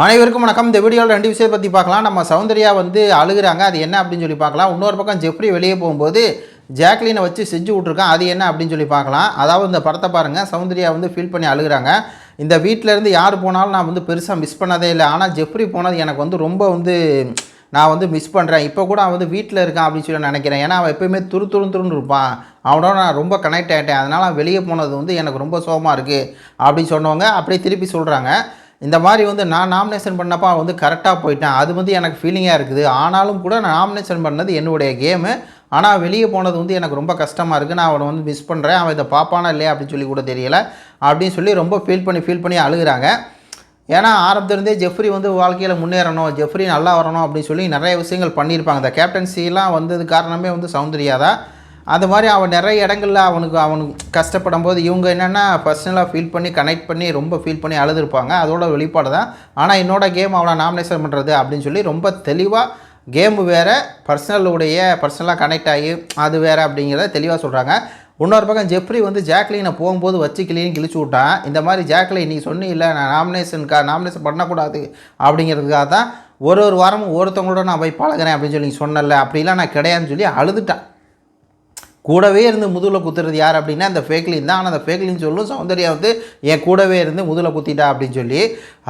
அனைவருக்கும் வணக்கம். இந்த வீடியோவில் ரெண்டு விஷயத்தை பற்றி பார்க்கலாம். நம்ம சௌந்தர்யா வந்து அழுகுறாங்க. அது என்ன அப்படின்னு சொல்லி பார்க்கலாம். இன்னொரு பக்கம் ஜெஃப்ரி வெளியே போகும்போது ஜாக்லினை வச்சு செஞ்சு விட்ருக்கான் அது என்ன அப்படின்னு சொல்லி பார்க்கலாம். அதாவது இந்த படத்தை பாருங்கள் சௌந்தர்யா வந்து ஃபீல் பண்ணி அழுகுறாங்க. இந்த வீட்டில் இருந்து யார் போனாலும் நான் வந்து பெருசாக மிஸ் பண்ணதே இல்லை. ஆனால் ஜெஃப்ரி போனது எனக்கு வந்து ரொம்ப வந்து நான் வந்து மிஸ் பண்ணுறேன் இப்போ கூட அவன் வந்து வீட்டில் இருக்கான் அப்படின்னு சொல்லி நினைக்கிறேன். ஏன்னா அவன் எப்பயுமே துரு துரு துருன்னு இருப்பான். அவனோட நான் ரொம்ப கனெக்ட் ஆகிட்டேன் அதனால் அவன் வெளியே போனது வந்து எனக்கு ரொம்ப சோகமாக இருக்குது அப்படின்னு சொன்னவங்க அப்படியே திருப்பி சொல்கிறாங்க இந்த மாதிரி வந்து நான் நாமினேஷன் பண்ணப்போ வந்து கரெக்டாக போயிட்டேன். அது வந்து எனக்கு ஃபீலிங்காக இருக்குது. ஆனாலும் கூட நான் நாமினேஷன் பண்ணது என்னுடைய கேமு ஆனால் வெளியே போனது வந்து எனக்கு ரொம்ப கஷ்டமாக இருக்குது நான் அவனை வந்து மிஸ் பண்ணுறேன் அவன் இதை பார்ப்பானா இல்லையா அப்படின்னு சொல்லி கூட தெரியலை. அப்படின்னு சொல்லி ரொம்ப ஃபீல் பண்ணி ஃபீல் பண்ணி அழுகுறாங்க. ஏன்னா ஆரம்பத்திலிருந்தே ஜெஃப்ரி வந்து வாழ்க்கையில் முன்னேறணும். ஜெஃப்ரி நல்லா வரணும் அப்படின்னு சொல்லி நிறைய விஷயங்கள் பண்ணியிருப்பாங்க. இந்த கேப்டன்சிலாம் வந்தது காரணமே வந்து சௌந்தர்யா தான். அது மாதிரி அவன் நிறைய இடங்களில் அவனுக்கு அவனுக்கு கஷ்டப்படும் போது இவங்க என்னென்னா பர்சனலாக ஃபீல் பண்ணி கனெக்ட் பண்ணி ரொம்ப ஃபீல் பண்ணி அழுதுருப்பாங்க. அதோட வெளிப்பாடு தான். ஆனால் என்னோட கேம் அவனை நாமினேஷன் பண்ணுறது அப்படின்னு சொல்லி ரொம்ப தெளிவாக கேம் வேறு பர்சனலுடைய பர்சனலாக கனெக்ட் ஆகி அது வேறு அப்படிங்கிறத தெளிவாக சொல்கிறாங்க இன்னொரு பக்கம் ஜெப்ரி வந்து ஜாக்லினை போகும்போது வச்சு கிளியும் கிழிச்சு விட்டான். இந்த மாதிரி ஜாக்லின் நீ சொன்னி இல்லை நான் நாமினேஷனுக்கா நாமினேஷன் பண்ணக்கூடாது அப்படிங்கிறதுக்காக தான் ஒரு ஒரு வாரமும் ஒருத்தவங்களோட நான் போய் பழகுறேன் அப்படின்னு சொல்லி சொன்னல அப்படிலாம் நான் கிடையாதுன்னு சொல்லி அழுதுட்டான். கூடவே இருந்து முதுகில் குத்துறது யார் அப்படின்னா அந்த ஃபேக்லின் தான். ஆனால் அந்த ஃபேக்லின் சொல்லும் சௌந்தர்யா வந்து என் கூடவே இருந்து முதுகில் குத்திட்டா அப்படின்னு சொல்லி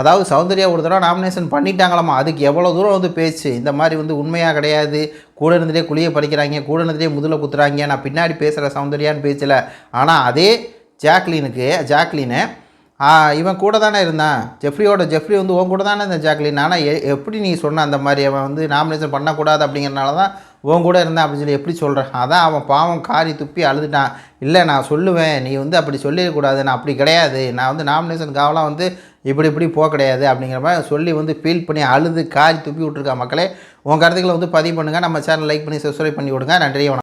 அதாவது சௌந்தர்யா ஒரு தடவை நாமினேஷன் பண்ணிட்டாங்களாமா? அதுக்கு எவ்வளோ தூரம் வந்து பேச்சு? இந்த மாதிரி வந்து உண்மையாக கிடையாது. கூட இருந்துகிட்டே குழியை பறிக்கிறாங்க கூட இருந்துகிட்டே முதுகில் குத்துறாங்க. நான் பின்னாடி பேசுகிற சௌந்தர்யான்னு பேச்சல. ஆனால் அதே ஜாக்லினுக்கு ஜாக்லினு இவன் கூட தானே இருந்தான். ஜெஃப்ரியோட ஜெஃப்ரி வந்து உன் கூட தானே இருந்தான் ஜாக்லின். ஆனால் எ எப்படி நீ சொன்ன அந்த மாதிரி? அவன் வந்து நாமினேஷன் பண்ணக்கூடாது அப்படிங்கிறனால தான் உன் கூட இருந்தான் அப்படின்னு சொல்லி எப்படி சொல்கிறேன் அதான் அவன் பாவம் காரி துப்பி அழுதுட்டான். இல்லை நான் சொல்லுவேன். நீ வந்து அப்படி சொல்லிடக்கூடாது. நான் அப்படி கிடையாது. நான் வந்து நாமினேஷன் காவலாம் வந்து இப்படி இப்படி போக கிடையாது அப்படிங்கிற மாதிரி சொல்லி வந்து ஃபீல் பண்ணி அழுது காரி துப்பி விட்ருக்கா மக்களே. உங்கள் கருத்துக்களை வந்து பதிவு பண்ணுங்கள் நம்ம சேனல் லைக் பண்ணி சப்ஸ்கிரைப் பண்ணி விடுங்க. நன்றி வணக்கம்.